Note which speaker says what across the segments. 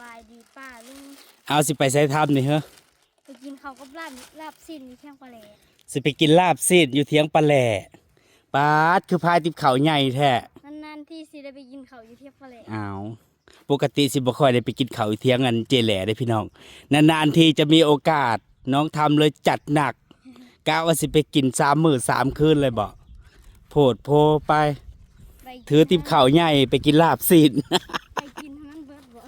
Speaker 1: บายดีป้าลุง
Speaker 2: เอาสิไปใช้ทำนี่เหรอ
Speaker 1: ไปกินข้าวกับลาบลาบสิ้นที่เชียงปลาแหล
Speaker 2: สิไปกินลาบซีดอยู่เทียงปลาแหล่ปาดคือพายติบเขาวใหญ่แท้
Speaker 1: นานๆที่สิได้ไปกินข้าวอยู่เที่ยงปลาแหล
Speaker 2: อ้าวปกติสิบ่ค่อยได้ไปกินเขาวอยู่เทียงกันเจแหล่ได้พี่น้องนานๆทีจะมีโอกาสน้องทำเลยจัดหนักกะว่าสิไปกินสามมื้อสามคืนเลยบ่โพดโพไป
Speaker 1: ไปกิน
Speaker 2: ถือติบเขาวใหญ่ไปกินลาบซีด
Speaker 1: ไปกินทั้งนั้นเบิดบ่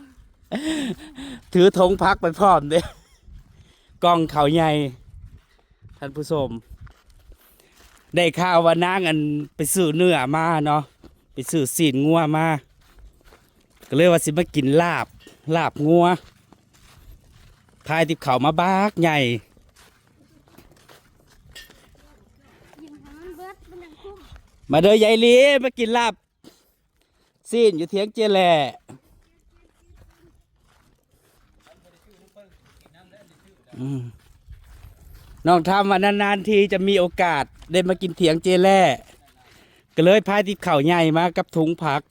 Speaker 2: ถือธงพักไปพร้อมเด้กองเขาใหญ่ ท่านผู้ชมได้ข่าวว่านางอันไปซื้อเนื้อมาเนาะไปซื้อสีนงัวมา ก็เลยว่าสิมากินลาบ ลาบงัวพายติบเขามาบากใหญ่
Speaker 1: มา
Speaker 2: เด้อยายลีมากินลาบซีนอยู่เทียงเจแหล่อืม น้องทำวันนานๆทีจะมีโอกาสได้มากินเถียงเจแล่ก็เลยพายที่เข่าใหญ่มากับถุงผัก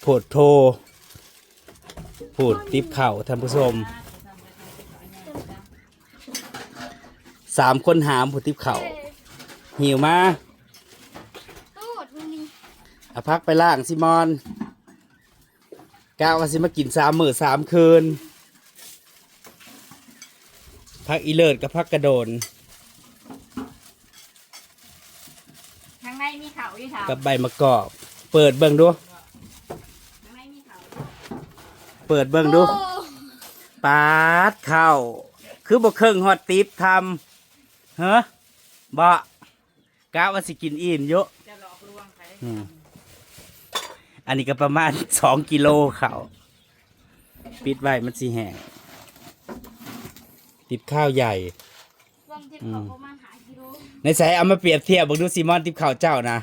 Speaker 1: โผ
Speaker 2: ดโทโผดติบเข่าท่านผู้ชมสามคนหามโผดติบเข่า หิวมา
Speaker 1: โคตรมึงนี่
Speaker 2: เอาพักไปล่างซิมอนก้าวว่าสิมากินสามมื้อสามคืน พักอีเลิศกับพักกระโดน
Speaker 3: ข้างในมีเขาอยู่ถาม
Speaker 2: กับใบมะกอก เปิดเบิ่งดู
Speaker 3: ข้างในมีเขา
Speaker 2: เปิดเบิ่งดู
Speaker 1: โอ้
Speaker 2: ปาดเข้า คือบ่เครื่องฮอตติปทำเฮ้อบ่ กะว่าสิกินอิ่มเยอะ
Speaker 3: จะหลอกลวงใคร
Speaker 2: อืมอันนี้ก็ประมาณสองกิโลเขาปิดไว้มันสิแห้งติบข้าวใหญ่
Speaker 1: รวมที่เขาประมาณหากิโล
Speaker 2: ในสายเอามาเปรียบเทียบบอกดูซีมอนติบข้าวเจ้านะ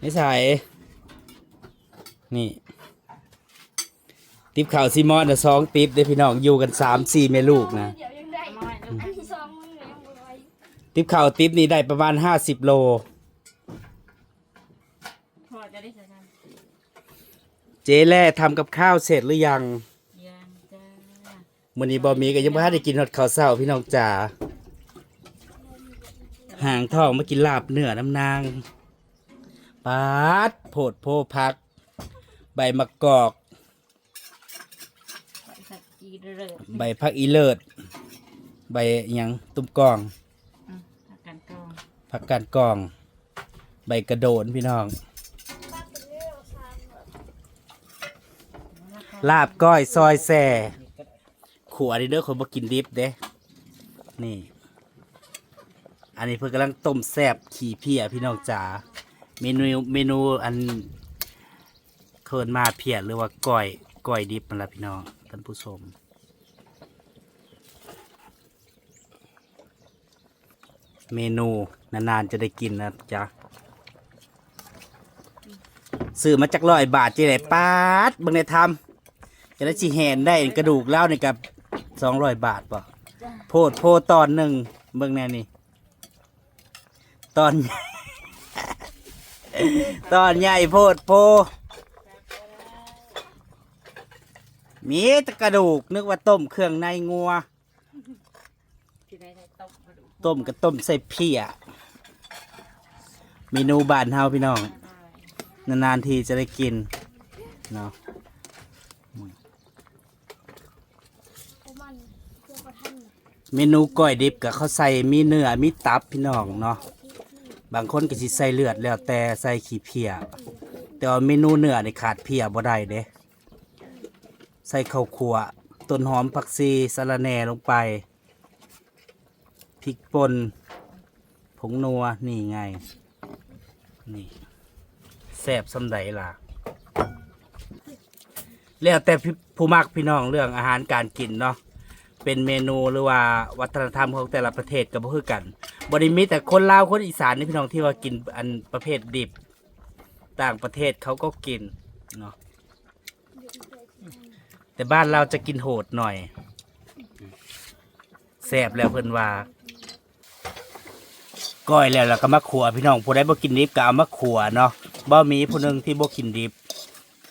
Speaker 2: ในสายนี่ ติบข้าวซีมอนนะสองติบเด้อพี่น้องอยู่กันสามสี่แม่ลูกนะ
Speaker 1: เดี๋ยวยังได้
Speaker 3: น้อยลูก
Speaker 1: อันที่
Speaker 2: ติบข้าวติบนี่ได้ประมาณห้าสิบโล
Speaker 3: พอจะได้ใส่กัน
Speaker 2: เจ๊แล่ทำกับข้าวเสร็จหรือยัง
Speaker 3: ยังจ้า
Speaker 2: มื้อนี้บอมีก็ยังไม่ได้กินฮอดข้าวเช้าพี่น้องจ๋าห่างท้องมากินลาบเนื้อน้ำนางปาดโผดโพพัก ใบมะกอก
Speaker 3: ใส่สัตว์จีเริด
Speaker 2: ใบพักอีเลิศใบหยังตุ้มกอง
Speaker 3: อืมอาการกอง
Speaker 2: ผักกาดกอง ใบกระโดนพี่น้อง ลาบก้อยซอยแส่ขัวนี่เด้อคนบ่กินดิบเด้นี่ อันนี้เพิ่นกำลังต้มแซบขี่เพียพี่น้องจ๋าเมนูเมนูอันเคินมาเพียหรือว่าก้อยก้อยดิบมันละพี่น้องท่านผู้ชม เมนูนานๆจะได้กินนะจ๊ะซื้อมาจากร้อยบาทจีไรปาดเบิ่งในทำจะได้ชีแหนได้กระดูกเล่าวนี่กับสองร้อยบาทป่ะโพดโพดตอนหนึ่งเบิ่งแน่นี่ตอน ตอนใหญ่โพดโพ มีต่กระดูกนึกว่าต้มเครื่องในงัว
Speaker 3: ต้มกระดูก
Speaker 2: ต้มกับต้มใส่เพียเมนูบ้านเฮาพี่น้อง นานๆทีจะได้กินเนาะ
Speaker 1: เม
Speaker 2: นูก้อยดิบกับเขาใส่มีเนื้อมีตับพี่น้องเนาะบางคนก็สิใส่เลือดแล้วแต่ใส่ขี้เพียแต่ว่าเมนูเนื้อในขาดเพียบ่ได้เด้ใส่ข้าวคั่วต้นหอมผักชีสะระแหน่ลงไป พริกป่นผงนัว นี่ไง นี่แซ่บสำใดล่ะ แล้วแต่ผู้มักพี่น้องเรื่องอาหารการกินเนาะเป็นเมนูหรือว่าวัฒนธรรมของแต่ละประเทศก็บ่คือกันบริมีแต่คนลาวคนอีสานนี่พี่น้องที่ว่ากินอันประเภทดิบ ต่างประเทศเขาก็กินเนาะแต่บ้านเราจะกินโหดหน่อยแซ่บแล้วเพิ่นว่า ก้อยแล้วแล้วก็มาขัวพี่น้องผู้ใดบ่กินดิบก็เอามาขัวเนาะบ่มีผู้หนึงที่บ่กินดิบ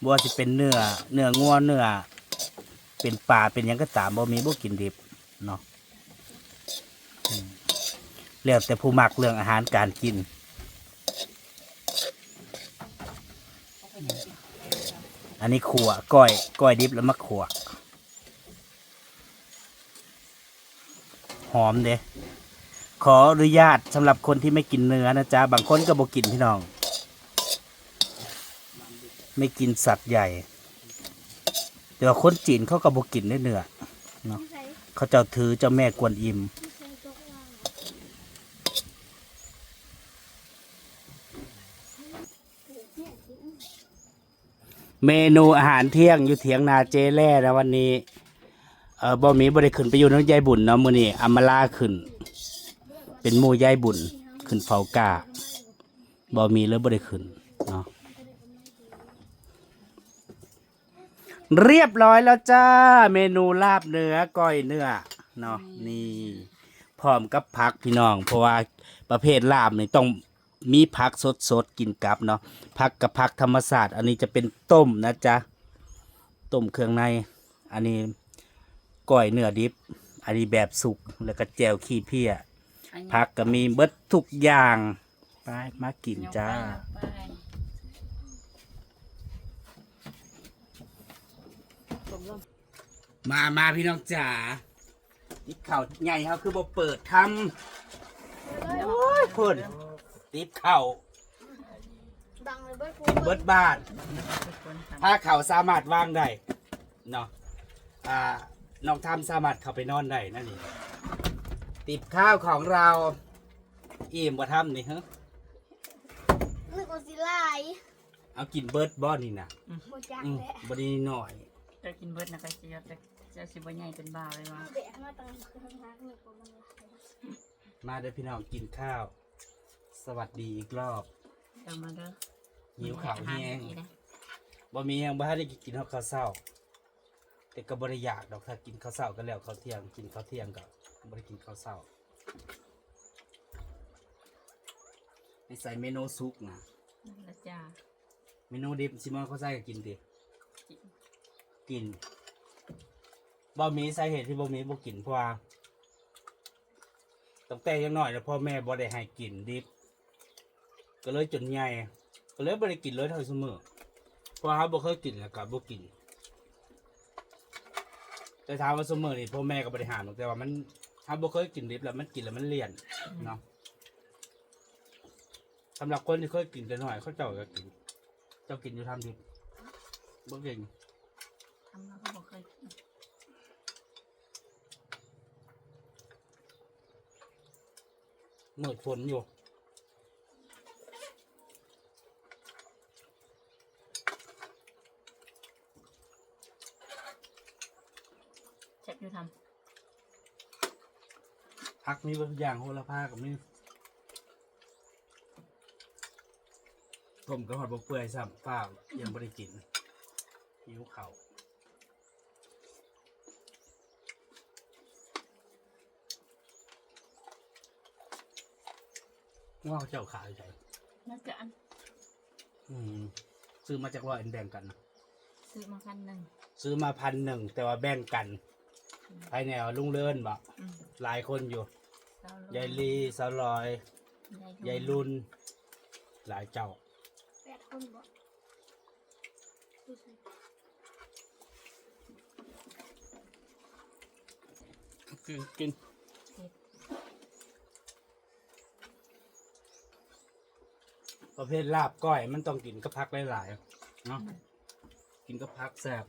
Speaker 2: บ่ว่าสิเป็นเนื้อเนื้องัวเนื้อเป็นปลาเป็นหยังก็ตามบ่มีบ่กินดิบเนาะอืมแล้วแต่ผู้มักเรื่องอาหารการกิน อันนี้ขัวก้อยก้อยดิบแล้วมาขัวหอมเด้ ขออนุญาตสำหรับคนที่ไม่กินเนื้อนะจ๊ะ บางคนก็บอกกินพี่น้อง ไม่กินสัตว์ใหญ่ แต่ว่าคนจีนเขาก็บอกกินได้เนื้อ
Speaker 1: ไม่ใส่
Speaker 2: เขาเจ้าถือเจ้าแม่กวนอิม
Speaker 1: ไม่ใส่ตกวางเม
Speaker 2: นูอาหารเที่ยงอยู่เถียงนาเจแล่นะวันนี้ เออบ่มีบ่ไดขึ้นไปอยู่น้ำยายบุญเนาะมือนี้อามาลาขึ้น เป็นหมู่ยายบุญ ขึ้นเฝ้ากาบ่มีเลยบ่ได้ขึ้นเนาะเรียบร้อยแล้วจ้า เมนูลาบเนื้อก้อยเนื้อเนาะนี่พร้อมกับผักพี่น้อง เพราะว่าประเภทลาบนี่ต้องมีผักสดๆกินกับเนาะผักกับผักธรรมศาสตร์อันนี้จะเป็นต้มนะจ๊ะต้มเครื่องใน อันนี้ก้อยเนื้อดิบ อันนี้แบบสุกแล้วก็แจวขี้เพี้ย ผักก็มีเบิดทุกอย่าง ไปมากินจ้า
Speaker 3: ยกไปยกไปผมลง
Speaker 2: มามาพี่น้องจ๋าติบเข่าวใหญ่เขาคือบ่เปิดทำโอ้ยคนติบเข่าว
Speaker 1: ดังเลยเบิดกู
Speaker 2: เบิดบ้าน
Speaker 3: ทุกคนทำ
Speaker 2: ถ้าเข่าวสามารถวางได้เนาะอ่าน้องทำสามารถเข้าไปนอนได้นั่นนี่ ติบข้าวของเราอิ่มบ่ทำนี่ฮะ
Speaker 1: นึกว่าสิลาย
Speaker 2: เอากินเบิดบ่นี่นะ
Speaker 1: บ่จัก
Speaker 2: อืม
Speaker 1: แหละ
Speaker 2: บ่ได้หน่อย
Speaker 3: จะกินเบิดนะก็จะจะจะสิบ่ใหญ่เป็นบ่าวเลยว่า
Speaker 1: แบกมาตั้งเครื่องพักนึกว่ามันลาย
Speaker 2: มาเด้อพี่น้องกินข้าว สวัสดีอีกรอบ
Speaker 3: เดี๋ยวมาเด้อ
Speaker 2: หิวข้าว
Speaker 3: อาหาร
Speaker 2: แห้ง
Speaker 3: อย่างนี้นะ
Speaker 2: บ่มีหยังบ่ทันได้กินข้าวเช้าแต่ก็บ่ได้อยากดอกถ้ากินข้าวเช้าก็แล้วข้าวเที่ยงกินข้าวเที่ยงก็ บ่ได้กินข้าวเช้าให้ใส่เมนูซุปนะ
Speaker 3: นั่นละจ้า
Speaker 2: เมนูดิบซิมอนเขาใส่ก็กินดิกินบ่มีสาเหตุที่บ่มีบ่กินเพราะว่าตั้งแต่ยังน้อยแล้วพ่อแม่บ่ได้ให้กินดิบ ก็เลยจนใหญ่ก็เลยบ่ได้กินเลยเท่าเสมอเพราะว่าเขาบ่เคยกินแล้วก็บ่กิน แต่ถามว่าเสมอนี่พ่อแม่ก็บริหารหรอกแต่ว่ามัน ถ้าบ่เคยกินดิบแล้วมันกินแล้วมันเลี่ยนเนาะสำหรับคนที่เคยกินแต่น้อยเขาเจ้าก็กิน เจ้ากินอยู่ทำดิบบ่เก่ง
Speaker 3: ทำแล้วก็บอกเคยกิน
Speaker 2: เมื่อฝนอยู่
Speaker 3: เช็คดูท
Speaker 2: พักมีบางอย่างโหระพากับนี่ผมก็หอดบ่เปื่อยซ้ำเปล่ายังบ่ได้กินหิวเข่าวว่าเขาเจ้าขายใช่ำ
Speaker 3: น่าจะอัน
Speaker 2: อืมซื้อมาจากร้อยอันแบ่งกันนะ
Speaker 3: ซื้อมาคันหนึ่ง
Speaker 2: ซื้อมาพันหนึ่งแต่ว่าแบ่งกัน ภายในเอาลุงเลินบ่
Speaker 3: อืม
Speaker 2: หลายคนอยู่
Speaker 3: เศร้าโล
Speaker 2: ยายลีสาวลอยยายรุน หลายเจ้า
Speaker 1: แปดคนบ่ดูสิ
Speaker 2: กินกินประเภทลาบก้อยมันต้องกินกับพักหลายๆเนาะกินกับพักแซ่บ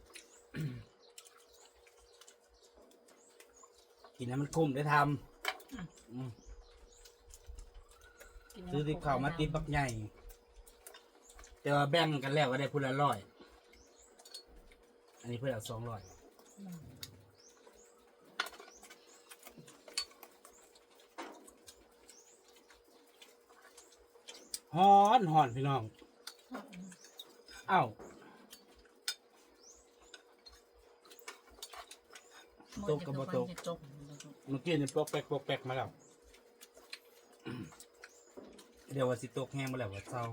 Speaker 2: กินให้มันคุ้มได้ทำอืม
Speaker 3: กิน
Speaker 2: ซื้อติบข้าวมาติบบักใหญ่ แต่ว่าแบ่งกันแล้วก็ได้พูละร้อยอันนี้เพื่อนเอาสองร้อยฮอนฮอนพี่น้อง เอ้าตกกับบ่ตก
Speaker 3: ตก
Speaker 2: เมื่อกี้นี่ปอกแปกปอกแปกมาแล้ว เดี๋ยวว่าสิตกแห้งมาแล้วว่าเศร้า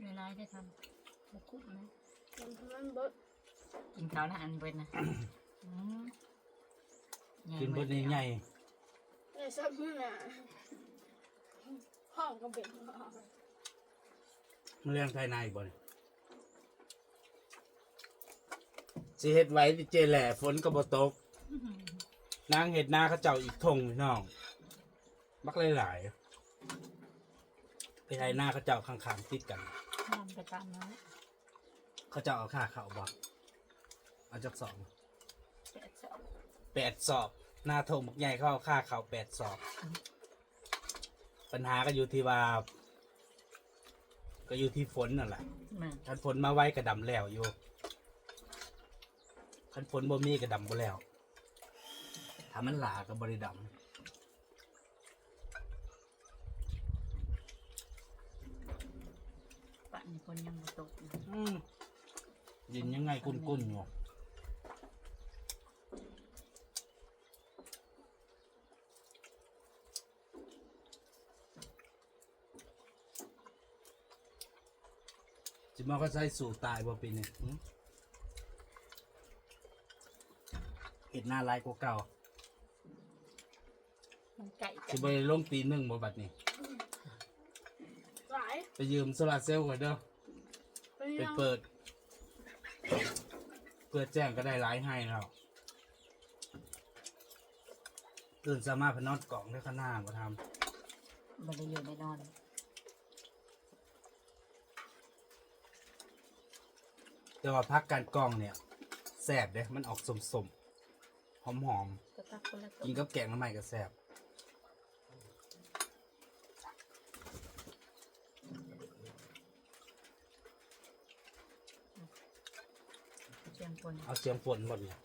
Speaker 3: เวลาได้ทำบุคุบนะ
Speaker 1: มันมันเบิด
Speaker 3: กินข้าวนะอันเว้นนะอืม
Speaker 2: กินเบิดใหญ่
Speaker 1: ในซับมือน่ะห้องก็เป็น
Speaker 2: ๆมันเรื่องภายในบ่เนี่ย สิเฮ็ดไว้ที่เจแหล่ฝนก็บ่ตก นางเห็ดนาเขาเจ้าอีกทงพี่น้อง มักหลายๆไปไทยหน้าเขาเจ้าข้างๆติดกัน
Speaker 3: ทำไปตามนั้น
Speaker 2: เขาเจ้าเอาค่าเขาบ่เอาจักสอง
Speaker 3: แปดสอง
Speaker 2: แปดสอบ หน้าทงบักใหญ่เขาเอาค่าเขาแปดสอบ ปัญหาก็อยู่ที่ว่า ก็อยู่ที่ฝนนั่นแหละ
Speaker 3: มา
Speaker 2: คันฝนมาไว้กระดำแล้วอยู่ คันฝนบ่มีกระดำบ่แล้วถ้ามันหลาก็บริด
Speaker 3: ปะนี่คนยังบ่ตกนะำ
Speaker 2: อืมยินยังไงกุ้นๆอยู่จิมาก็ใช้สู่ตายบ่ปีนี้หึ เห็ดหน้าลายกว่าเก่า
Speaker 3: มันไก่กั
Speaker 2: สิ
Speaker 3: น
Speaker 2: ไปลงตีหนึ่งบ่บัดนี้
Speaker 1: หลาย
Speaker 2: ไปยืมโซลาร์เซลล์ก่อนเด้อ
Speaker 1: เป็น
Speaker 2: ไป
Speaker 1: ยัง
Speaker 2: เปิด เปิดแจ้งก็ได้หลายให้แล้วตื่นสามารถพนอดกล่องได้ข้างหน้ามาท
Speaker 3: บ่ได้อยู่ในนอนำ
Speaker 2: แต่ว่าพักการกล้องเนี่ยแสบเด้มันออกสมสม หอมหอม
Speaker 3: ก็ตักคนละ
Speaker 2: ๆ
Speaker 3: ตัว
Speaker 2: กินกับแกงน้ำใหม่ก็แสบ
Speaker 3: เชียงคน
Speaker 2: เอาเสียงฝนหมดเนี่ย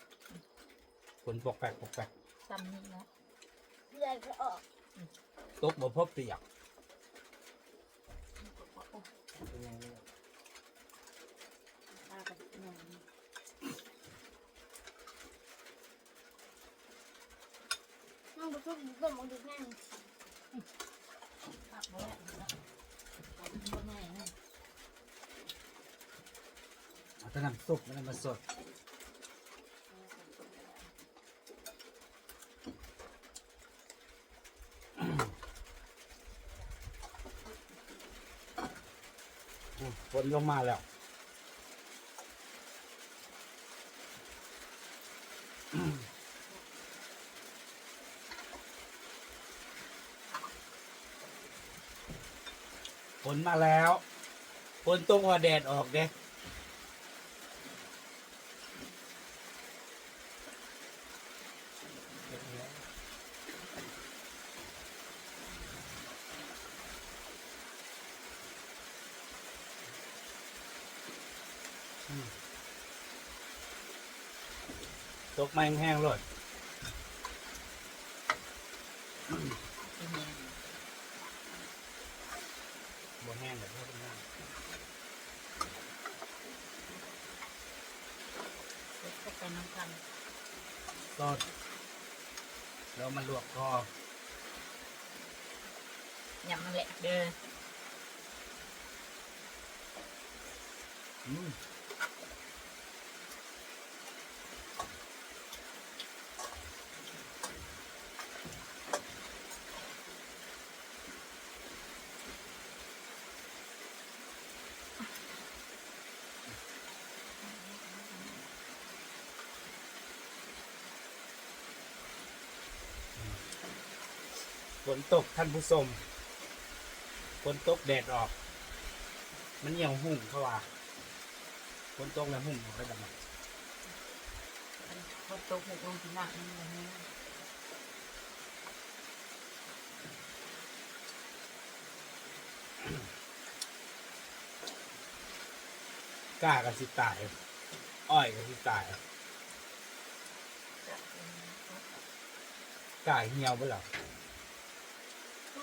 Speaker 2: ฝนปอกแปกปอกแปก
Speaker 3: ซ้ำนี่นะ
Speaker 1: ใหญ่ก็ออก
Speaker 2: ตกบ่พบเปียก
Speaker 3: ตากับหนัง
Speaker 1: น้องบุษบต้มมันดูแน่น
Speaker 3: ตักบ่ได้นะตักบ่ง่าย นะ
Speaker 2: เอาแต่น้ำซุปมันมาสดอืมฝนลงมาแล้ว ฝนมาแล้วฝนตกว่าแดดออกเด้ตกมาแห้งๆเลย
Speaker 3: แห้ง
Speaker 2: บ่แห้งแบบเท่ากัน
Speaker 3: เด็กก็ไปน้ำกัน
Speaker 2: ก็แล้วมันลวกคอ
Speaker 3: ยำมันแหละเด้อ
Speaker 2: อืม ฝนตกท่านผู้ชมฝนตกแดดออก มันเหี่ยวหุ่งเขาว่าฝนตกแล้วหุ่งออกได้แบบนั้น
Speaker 3: พอตกหกลงที่หนักนี่เลย
Speaker 2: กล้ากันสิตาย อ้อยกันสิตายกล้าเหี่ยวไปหรอ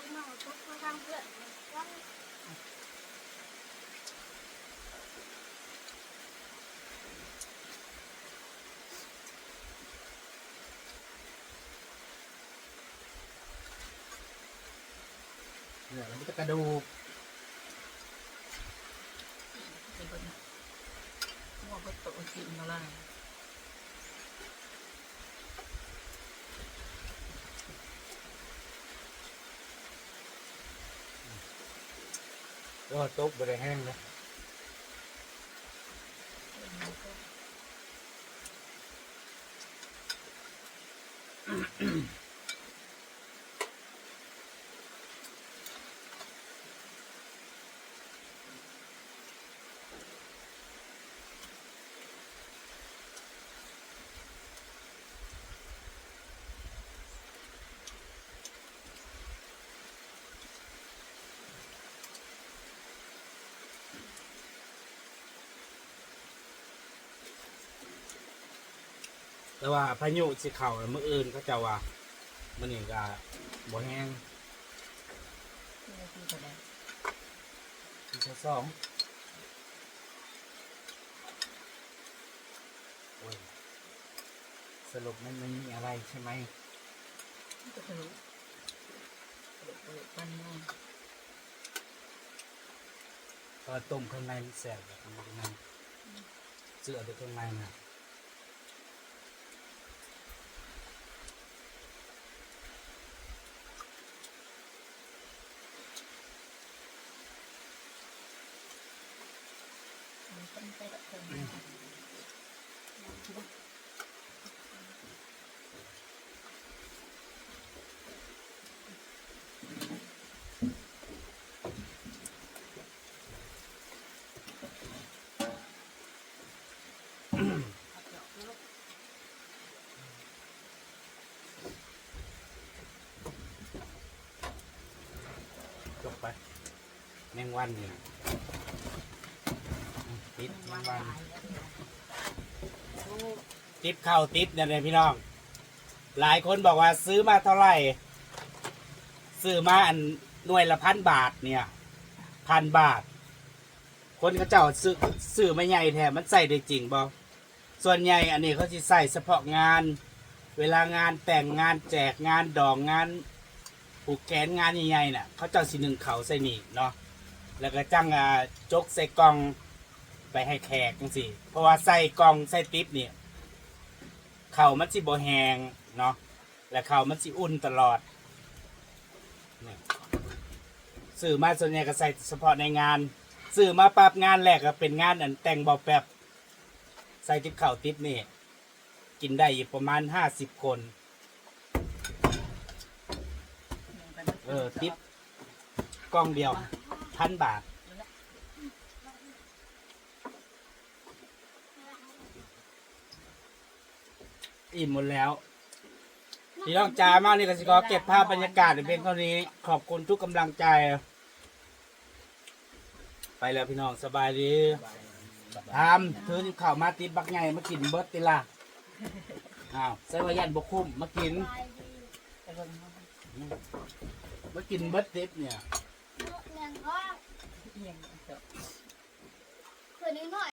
Speaker 1: nhưng mà một chút nó
Speaker 2: răng quyện quá Rồi, nó bắt cá ก็
Speaker 3: โตกินมาละ
Speaker 2: ก็ตกบริแห้งนะ แต่ว่าพายุสิเข่าแล้วมื่ออื่นเขาจะว่ามันนี่ก็บ่แห้ง
Speaker 3: ที่เราที่ก็ได้
Speaker 2: ที่ที่สองโอ้ยสรุปมันไม่มีอะไรใช่ไหม
Speaker 3: ก็ทะลุทะลุทะลุปันแน่
Speaker 2: ก็ต้มข้างในมันแสบแบบข้างในเสื้อตัวข้างในน่ะ
Speaker 3: มันเป็นไปแบบเดิม
Speaker 2: จบไปแม งวันนี่ติดแมงวันติปเข้าติปเนี่ยเลยพี่น้อง หลายคนบอกว่าซื้อมาเท่าไหร่ ซื้อมาอันหน่วยละพันบาทเนี่ยพันบาท คนเขาเจ้าซื้อซื้อไม่ใหญ่แท้มันใส่ได้จริงบ่ส่วนใหญ่อันนี้เขาจะใส่เฉพาะงาน เวลางานแต่งงานแจกงานดองงานผูกแขนงานใหญ่ๆน่ะเขาเจ้าสิหนึ่งเขาใส่นี่เนาะ แล้วก็จ้างอ่าจกใส่กล่องไปให้แขกจังสิเพราะว่าใส่กล่องใส่ติ๊บเนี่ยเข่ามันสิบ่แหงเนาะและเข่ามันสิอุ่นตลอดนี่สื่อมาส่วนใหญ่ก็ใส่เฉพาะในงานสื่อมาปรับงานแรกก็เป็นงานอันแต่งบาแปบใส่ทิปเข่าทิปนี่กินได้อยู่ประมาณห้าสิบคนเออทิปกล้องเดียว พันบาท อิ่มหมดแล้วพี่น้องจ๋ามากนี่กสิขอเก็บภาพบรรยากาศในเพียงเท่านี้ ขอบคุณทุกกำลังใจ ไปแล้วพี่น้องสบายดีทำถือข่าวมาติดบักไงมากินเบิร์ตติล่ะอ้าวใส่วายันบกคุ้มมากิน
Speaker 3: แต่เบิ่งเขา
Speaker 2: มากินเบิร์ตติปเนี่ย
Speaker 1: เลี้ยง
Speaker 3: เอียงเถอะ
Speaker 1: คืนนี้หน่อย